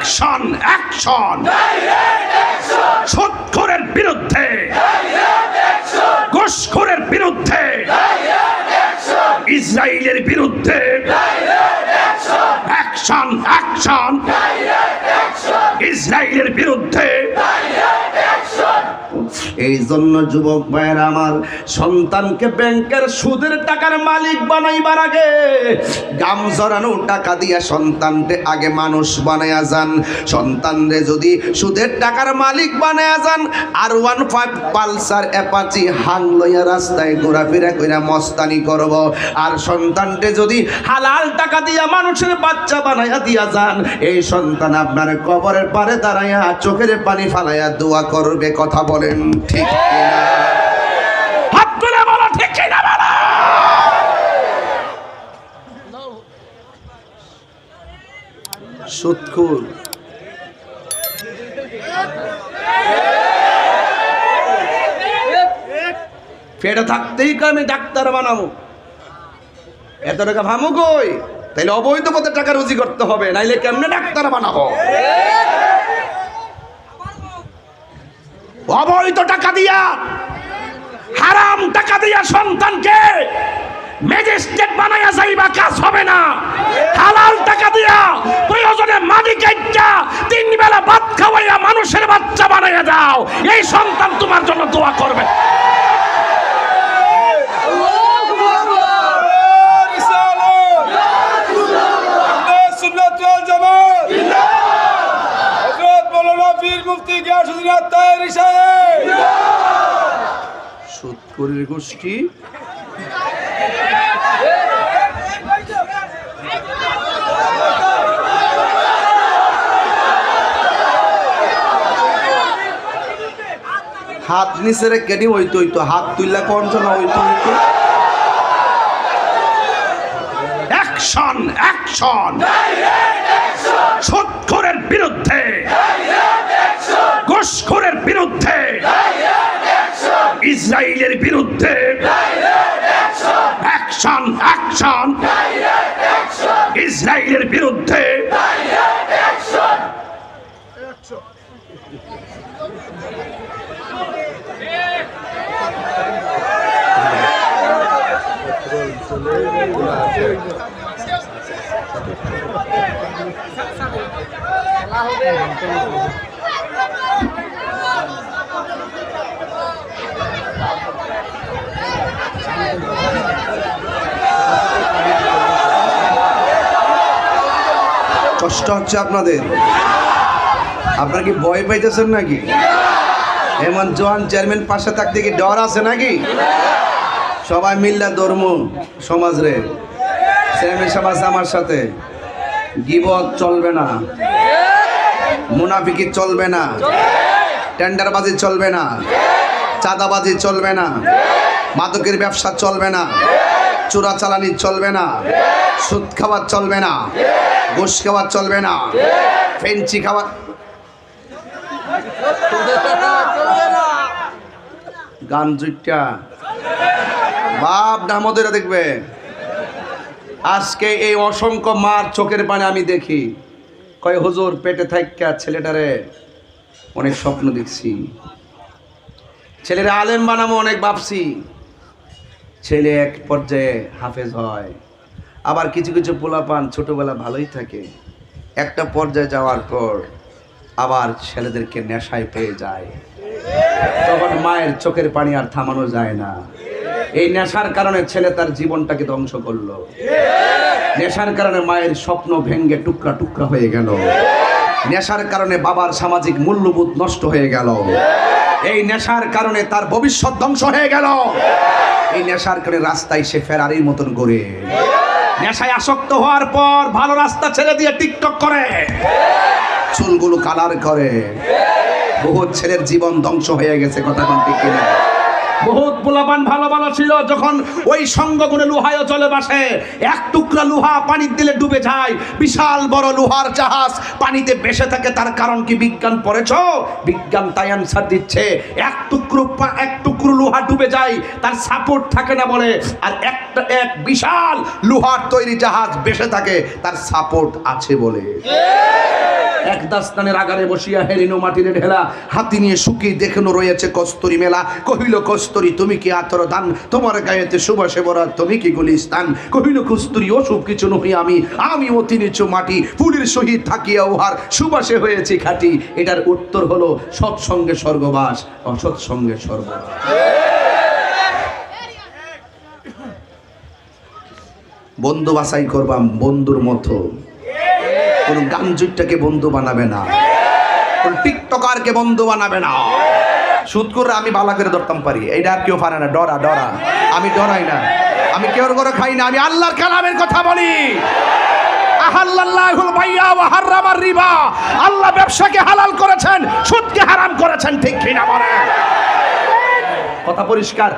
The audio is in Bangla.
অ্যাকশন অ্যাকশন সুৎখোরের বিরুদ্ধে। ঘুষখোরের বিরুদ্ধে। ইসরায়েলের বিরুদ্ধে। অ্যাকশন অ্যাকশন ইসরায়েলের বিরুদ্ধে। এই জন্য যুবক ভাইয়ের আমার সন্তানকে ব্যাংকের সুদের টাকার মালিক বানাইবার আগে গাম জড়ানো টাকা দিয়া সন্তানকে আগে মানুষ বানায়া যান। সন্তানরে যদি সুদের টাকার মালিক বানায়া যান R one five Pulsar Apache Hang লইয়া রাস্তায় ঘোরাফেরা কইরা মস্তানি করব। আর সন্তানকে যদি হালাল টাকা দিয়া মানুষের বাচ্চা বানাইয়া দিয়া যান, এই সন্তান আপনার কবরের পারে দাঁড়াইয়া চোখের পানি ফালাইয়া দোয়া করবে, কথা বলেন। ঠিক হাত তুলে বলো ঠিক কিনা বলো? সুৎখুর। পেটে থাকতেই আমি ডাক্তার বানাবো? এত টাকা ভামো কই? তাইলে অবৈধ পথে টাকা রুজি করতে হবে নাইলে কেমনে ডাক্তার বানাবো? অবৈধ টাকা দিয়া, হারাম টাকা দিয়া সন্তানকে ম্যাজিস্ট্রেট বানাইয়া যাইবা, কাজ হবে না। হালাল টাকা দিয়া প্রয়োজনে মাটি কাইটা তিন বেলা ভাত খাওয়াইয়া মানুষের বাচ্চা বানাইয়া দাও। এই সন্তান তোমার জন্য দোয়া করবে। গোষ্ঠী? হাত নিচে নি হইতো হইতো? হাত তুললা কোন জন্য হইতো হইতো? অ্যাকশন অ্যাকশন সুৎখোরের বিরুদ্ধে ঘুষখোরের বিরুদ্ধে। ইসরায়েলের বিরুদ্ধে। অ্যাকশন অ্যাকশন ইসরায়েলের বিরুদ্ধে। কষ্ট হচ্ছে আপনাদের। আপনার কি ভয় পাইতেছেন নাকি? এমন জোয়ান চেয়ারম্যান পাশে থাকতে কি ডর আছে নাকি? সবাই মিল্লা ধর্ম সমাজ রে। চেয়ারম্যান সমাজ আমার সাথে। গিবত চলবে না। মুনাফিকি চলবে না। টেন্ডারবাজি চলবে না। চাঁদাবাজি চলবে না। মাদকের ব্যবসা চলবে না। চোরাচালানি চলবে না। সুদ খাওয়া চলবে না। ঘুষ খাওয়া চলবে না। ফেঞ্চি খাওয়া গান জুইটা বাপ নামদের দেখবে। আজকে এই অসংখ্য মার চোখের পানে আমি দেখি। কয়, হুজুর, পেটে থাইকা ছেলেটারে অনেক স্বপ্ন দেখছি। ছেলেরা আলেম বানাবো অনেক ভাবছি। ছেলে এক পর্যায়ে হাফেজ হয়। আবার কিছু কিছু পোলাপান ছোটোবেলা ভালোই থাকে। একটা পর্যায়ে যাওয়ার পর আবার ছেলেদেরকে নেশায় পেয়ে যায়। তখন মায়ের চোখের পানি আর থামানো যায় না। এই নেশার কারণে ছেলে তার জীবনটাকে ধ্বংস করল। নেশার কারণে মায়ের স্বপ্ন ভেঙ্গে টুকরা টুকরা হয়ে গেল। নেশার কারণে বাবার সামাজিক মূল্যবোধ নষ্ট হয়ে গেল। এই নেশার কারণে তার ভবিষ্যৎ ধ্বংস হয়ে গেল। এই নেশার করে রাস্তায় সে ফেরারির মতন করে নেশায় আসক্ত হওয়ার পর ভালো রাস্তা ছেড়ে দিয়ে টিকটক করে। চুলগুলো কালার করে। বহু ছেলের জীবন ধ্বংস হয়ে গেছে কথা ঠিক কিনা? বহুত পোলাপান ভালো ভালো ছিল, যখন ওই সঙ্গগুণে লুহায় চলে বাসে। এক টুকরা লুহা পানির দিলে ডুবে যায়। বিশাল বড় লোহার জাহাজ পানিতে বেসে থাকে। তার কারণ কি বিজ্ঞান পড়েছ? বিজ্ঞান তাই অ্যান্সার দিচ্ছে। এক টুকরো এক টুকরো লোহা ডুবে যায়। তার সাপোর্ট থাকে না বলে। আর একটা, এক বিশাল লোহার তৈরি জাহাজ বেসে থাকে। তার সাপোর্ট আছে বলে। এক দাস্তানের আগারে বসিয়া হেরিনো মাটির ঢেলা হাতি নিয়ে শুকিয়ে দেখানো রয়েছে কস্তরি মেলা। কহিল, কস্তরি তুমি কি আতর দান? তোমার গায়েতে সুবাসে ভরা তুমি কি গুলিস্তান? কহিল কস্তুরি অসুখ কিছু নহি আমি। আমি অতি নিচু মাটি, ফুলের সহিত থাকিয়া উহার সুবাসে হয়েছে খাটি। এটার উত্তর হলো সৎসঙ্গে স্বর্গবাস, অসৎসঙ্গে স্বর্গবাস। বন্ধু বাছাই করবাম, বন্ধুর মতো। কোন গাঞ্জুরটাকে বন্ধু বানাবে না। কোন টিকটকারকে বন্ধু বানাবে না। সুদ করে আমি বালা করে ধরতাম পারি। এইটা আর কেউ পারে না, ডরা ডরা। আমি ডরাই না। আমি কেউ করে খাই না, আমি আল্লাহর কালামের কথা বলি। আল্লাহ ব্যবসাকে হালাল করেছেন, সুদকে হারাম করেছেন, ঠিক কিনা কথা পরিষ্কার।